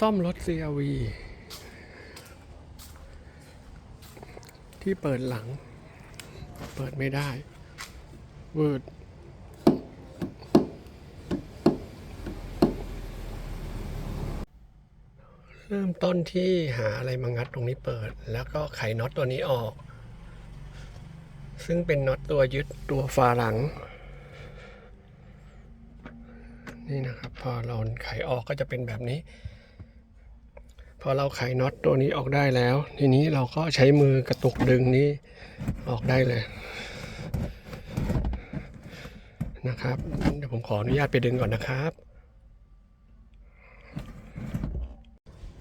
ซ่อมรถ CRV ที่เปิดหลัง เปิดไม่ได้วืดเริ่มต้นที่หาอะไรมางัดตรงนี้เปิด แล้วก็ไขน็อตตัวนี้ออก ซึ่งเป็นน็อตตัวยึดตัวฝาหลัง นี่นะครับ พอเราไขออกก็จะเป็นแบบนี้ พอเราไขน็อตตัวนี้ออกได้แล้ว ทีนี้เราก็ใช้มือกระตุกดึงนี้ออกได้เลยนะครับเดี๋ยวผมขออนุญาตไปดึงก่อนนะครับ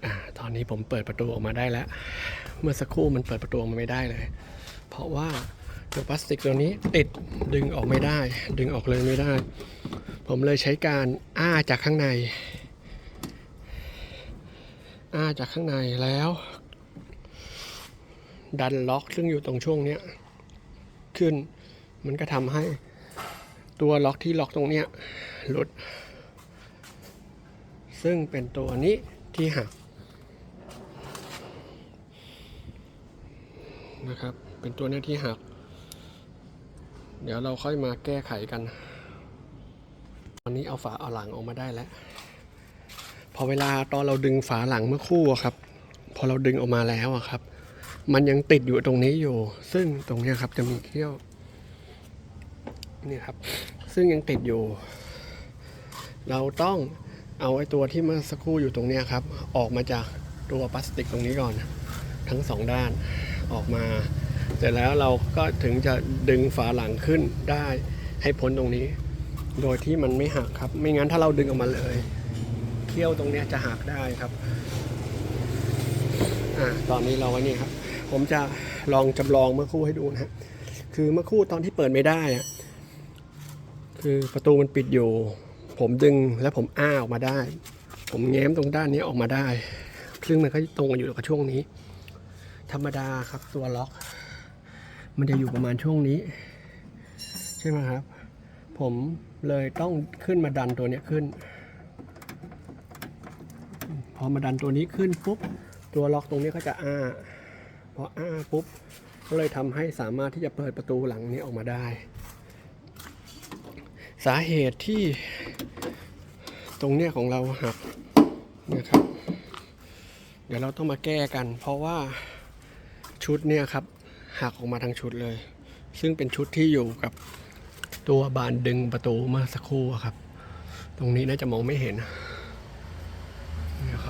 อ่าตอนนี้ผมเปิดประตูออกมาได้แล้ว เมื่อสักครู่มันเปิดประตูออกมาไม่ได้เลย เพราะว่าตัวพลาสติกตัวนี้ติดดึงออกไม่ได้ ดึงออกเลยไม่ได้ ผมเลยใช้การอ้าจากข้างใน อ้าจากข้างในแล้ว ดันล็อกซึ่งอยู่ตรงช่วงเนี้ยขึ้น มันก็ทำให้ตัวล็อกที่ล็อกตรงเนี้ยหลุด ซึ่งเป็นตัวนี้ที่หักนะครับ เป็นตัวนี้ที่หัก เดี๋ยวเราค่อยมาแก้ไขกัน ตอนนี้เอาฝาเอาหลังออกมาได้แล้ว พอเวลาตอนเราดึงฝาหลังเมื่อคู่ครับ พอเราดึงออกมาแล้วอะครับ มันยังติดอยู่ตรงนี้อยู่ ซึ่งตรงนี้ครับจะมีเขี้ยวนี่ครับ ซึ่งยังติดอยู่ เราต้องเอาไอ้ตัวที่เมื่อสักครู่อยู่ตรงนี้ครับ ออกมาจากตัวพลาสติกตรงนี้ก่อน ทั้งสองด้านออกมา เสร็จแล้วเราก็ถึงจะดึงฝาหลังขึ้นได้ให้พ้นตรงนี้ โดยที่มันไม่หักครับ ไม่งั้นถ้าเราดึงออกมาเลย เขี้ยวตรงเนี้ยจะหักได้ครับอ่าตอนนี้เราไว้นี่ครับ ผมจะลองจำลองเมื่อคู่ให้ดูนะฮะคือเมื่อคู่ตอนที่เปิดไม่ได้อะคือประตูมันปิดอยู่ ผมดึงแล้วผมอ้าออกมาได้ ผมแง้มตรงด้านนี้ออกมาได้ ซึ่งมันก็ตรงกันอยู่กับช่วงนี้ ธรรมดาครับตัวล็อก มันจะอยู่ประมาณช่วงนี้ ใช่ไหมครับ ผมเลยต้องขึ้นมาดันตัวนี้ขึ้น อมาดันตัวนี้ขึ้นปุ๊บตัวล็อกตรงนี้ก็จะอ้าพออ้าปุ๊บก็เลยทำให้สามารถที่จะเปิดประตูหลังนี้ออกมาได้ สาเหตุที่ตรงเนี้ยของเราหักนะครับ เดี๋ยวเราต้องมาแก้กัน เพราะว่าชุดเนี่ยครับหักออกมาทั้งชุดเลย ซึ่งเป็นชุดที่อยู่กับตัวบานดึงประตูเมื่อสักครู่ครับ ตรงนี้น่าจะมองไม่เห็น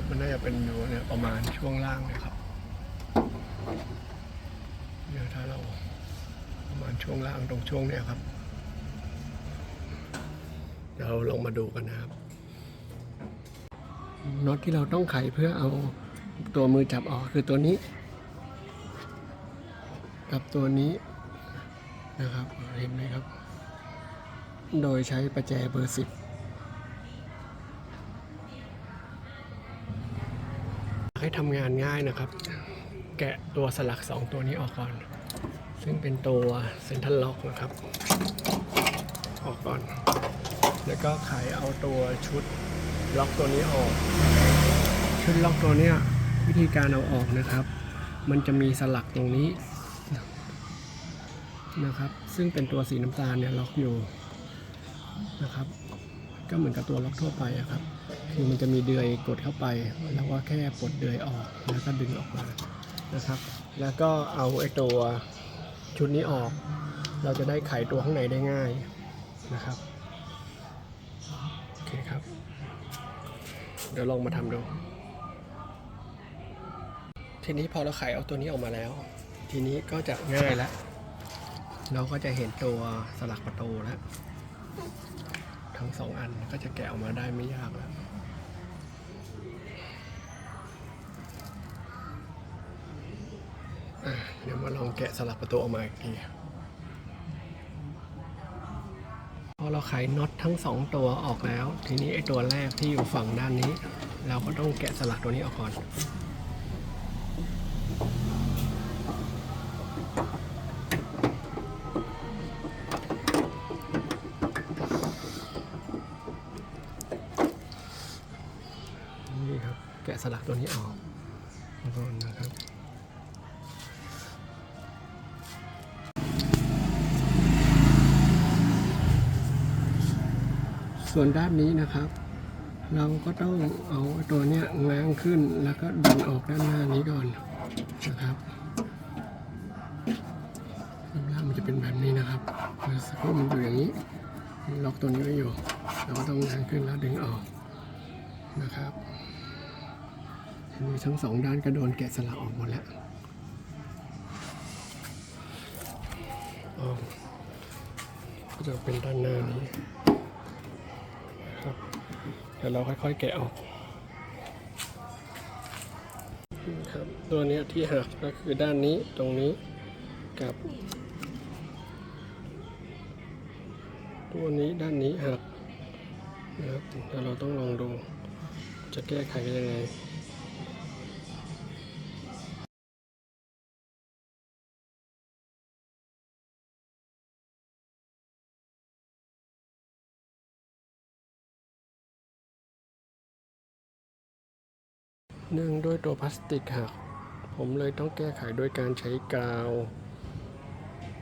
มันน่าจะเป็นอยู่เนี่ยประมาณช่วงล่างเลยครับเนี่ยถ้าเราประมาณช่วงล่างตรงช่วงเนี่ยครับ เดี๋ยวเราลองมาดูกันนะครับน็อตที่เราต้องไขเพื่อเอาตัวมือจับออกคือตัวนี้ กับตัวนี้นะครับเห็นไหมครับ โดยใช้ประแจเบอร์สิบ ให้ทำงานง่ายนะครับ แกะตัวสลัก 2 ตัวนี้ออกก่อน ซึ่งเป็นตัวเซนทรัลล็อกนะครับ ออกก่อน แล้วก็ไขเอาตัวชุดล็อกตัวนี้ออก ชุดล็อกตัวเนี้ยวิธีการเอาออกนะครับ มันจะมีสลักตรงนี้นะครับ ซึ่งเป็นตัวสีน้ำตาลเนี่ยล็อกอยู่นะครับ ก็เหมือนกับตัวล็อกทั่วไปอะครับ คือมันจะมีเดือยกดเข้าไป แล้วก็แค่ปลดเดือยออกแล้วก็ดึงออกมานะครับ แล้วก็เอาไอ้ตัวชุดนี้ออก เราจะได้ไขตัวข้างในได้ง่ายนะครับโอเคครับ เดี๋ยวลองมาทำดู ทีนี้พอเราไขเอาตัวนี้ออกมาแล้ว ทีนี้ก็จะง่ายแล้วเราก็จะเห็นตัวสลักประตูแล้ว ทั้งสองอันก็จะแกะออกมาได้ไม่ยากแล้วเดี๋ยวมาลองแกะสลักประตูออกมาอีกทีพอเราไขน็อตทั้งสองตัวออกแล้ว ทีนี้ไอ้ตัวแรกที่อยู่ฝั่งด้านนี้ เราก็ต้องแกะสลักตัวนี้ออกก่อน สลักตัวนี้ออกก่อนนะครับส่วนด้านนี้นะครับ เราก็ต้องเอาตัวเนี้ยง้างขึ้นแล้วก็ดันออกด้านหน้านี้ก่อนนะครับรูปร่างมันจะเป็นแบบนี้นะครับสักครู่มันอยู่อย่างนี้ ล็อกตัวนี้ไว้อยู่ เราก็ต้องง้างขึ้นแล้วดึงออกนะครับ ทีทั้งสองด้านก็โดนแกะสลักออกหมดแล้วก็จะเป็นด้านหน้านี้ครับเดี๋ยวเราค่อยๆแกะออกครับตัวนี้ที่หักก็คือด้านนี้ตรงนี้กับ ตัวนี้ด้านนี้หักนะครับเดี๋ยวเราต้องลองดูจะแก้ไขยังไง เนื่องด้วยตัวพลาสติกหัก ผมเลยต้องแก้ไขโดยการใช้กาว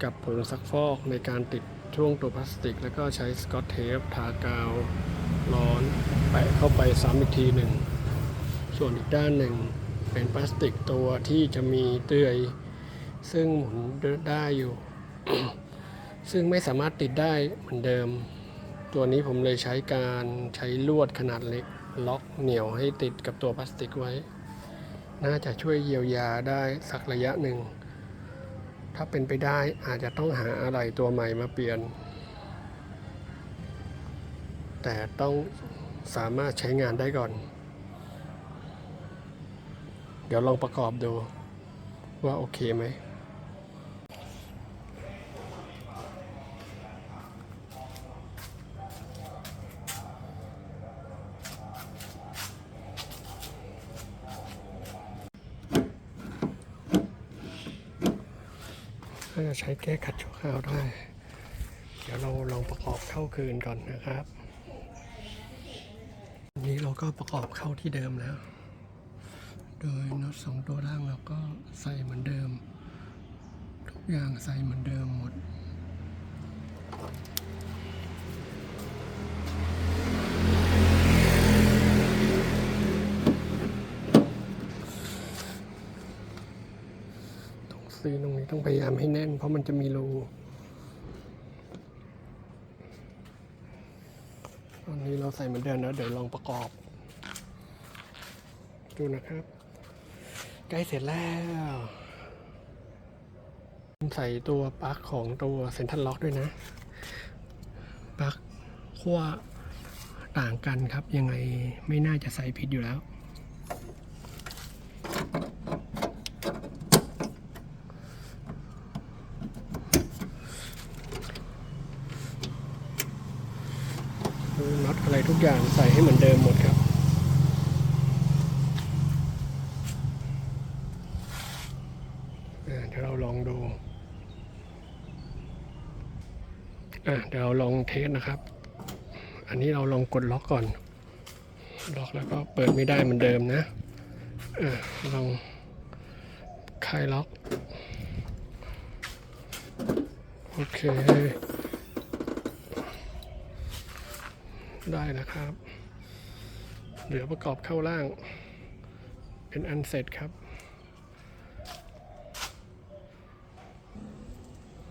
กับผงซักฟอกในการติดช่วงตัวพลาสติก แล้วก็ใช้สกอตเทปทากาวร้อนแปะเข้าไปซ้ำอีกทีหนึ่ง ส่วนอีกด้านหนึ่งเป็นพลาสติกตัวที่จะมีเตื้อย ซึ่งหมุนได้อยู่ ซึ่งไม่สามารถติดได้เหมือนเดิม ตัวนี้ผมเลยใช้การใช้ลวดขนาดเล็ก ล็อกเหนี่ยวให้ติดกับตัวพลาสติกไว้ น่าจะช่วยเยียวยาได้สักระยะหนึ่ง ถ้าเป็นไปได้อาจจะต้องหาอะไรตัวใหม่มาเปลี่ยน แต่ต้องสามารถใช้งานได้ก่อน เดี๋ยวลองประกอบดูว่าโอเคไหม ก็จะใช้แก้ขัดชั่วคราวได้ เดี๋ยวเราลองประกอบเข้าคืนก่อนนะครับอันนี้เราก็ประกอบเข้าที่เดิมแล้ว โดยน็อตสองตัวล่างเราก็ใส่เหมือนเดิม ทุกอย่างใส่เหมือนเดิมหมด ซีนตรงนี้ต้องพยายามให้แน่น เพราะมันจะมีรูตอนนี้เราใส่เหมือนเดิมแล้วเดี๋ยวลองประกอบ ดูนะครับ ใกล้เสร็จแล้วใส่ตัวปลั๊กของตัวเซ็นทรัลล็อกด้วยนะปลั๊กขั้วต่างกันครับ ยังไงไม่น่าจะใส่ผิดอยู่แล้ว น็ อะไรทุกอย่างใส่ให้เหมือนเดิมหมดครับ เดี๋ยวเราลองดู เดี๋ยวเราลองเทสนะครับ อันนี้เราลองกดล็อกก่อน ล็อกแล้วก็เปิดไม่ได้เหมือนเดิมนะอ่าลองคลายล็อก โอเค ได้นะครับ เหลือประกอบเข้าล่าง เป็นอันเสร็จครับ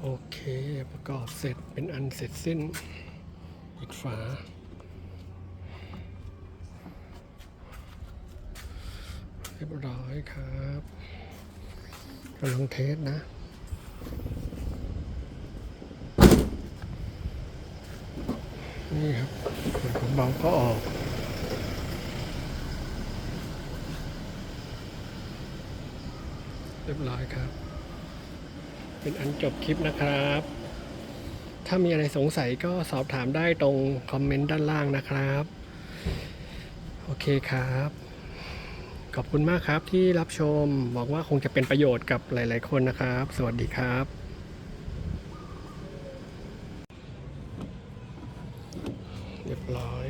โอเคประกอบเสร็จเป็นอันเสร็จสิ้นปิดฝา เรียบร้อยครับกำลังเทสนะนี่ครับ องเบาก็ออก เรียบร้อยครับ เป็นอันจบคลิปนะครับ ถ้ามีอะไรสงสัยก็สอบถามได้ตรงคอมเมนต์ด้านล่างนะครับ โอเคครับ ขอบคุณมากครับที่รับชม หวังว่าคงจะเป็นประโยชน์กับหลาย ๆ คนนะครับ สวัสดีครับ เรียบร้อย